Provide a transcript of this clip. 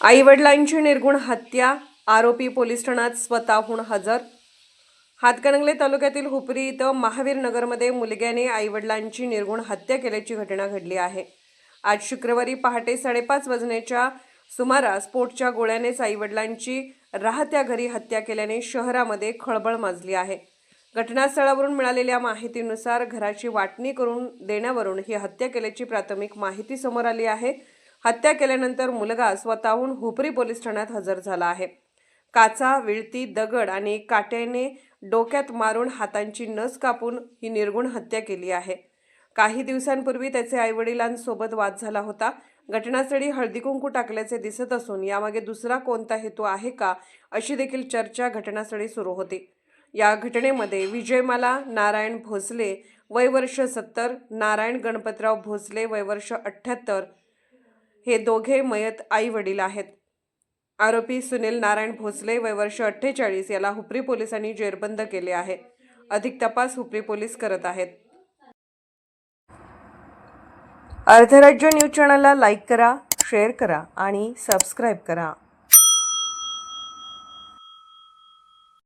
आईवडिलांची निर्गुण हत्या आरोपी पोलीस ठाण्यात स्वतःहून हजर. हातकणंगले तालुक्यातील हुपरी इथं महावीर नगरमध्ये मुलग्याने आईवडिलांची निर्गुण हत्या केल्याची घटना घडली आहे. आज शुक्रवारी पहाटे साडेपाच वाजण्याच्या सुमारास पोटच्या गोळ्यानेच आईवडिलांची राहत्या घरी हत्या केल्याने शहरामध्ये खळबळ माजली आहे. घटनास्थळावरून मिळालेल्या माहितीनुसार घराची वाटणी करून देण्यावरून ही हत्या केल्याची प्राथमिक माहिती समोर आली आहे. हत्या केल्यानंतर मुलगा स्वतःहून हुपरी पोलीस ठाण्यात हजर झाला आहे. काचा विळती दगड आणि काट्याने डोक्यात मारून हातांची नस कापून ही निर्गुण हत्या केली आहे. काही दिवसांपूर्वी त्याचे आईवडिलांसोबत वाद झाला होता. घटनास्थळी हळदीकुंकू टाकल्याचे दिसत असून यामागे दुसरा कोणता हेतू आहे का अशी देखील चर्चा घटनास्थळी सुरू होती. या घटनेमध्ये विजयमाला नारायण भोसले वय वर्ष सत्तर नारायण गणपतराव भोसले वय वर्ष अठ्ठ्याहत्तर हे दोघे मयत आई वडील आहेत. आरोपी सुनील नारायण भोसले वय वर्ष अठ्ठेचाळीस याला हुपरी पोलिसांनी जेरबंद केले आहे. अधिक तपास हुपरी पोलीस करत आहेत. अर्धराज्य न्यूज चॅनलला लाईक करा शेअर करा आणि सबस्क्राईब करा.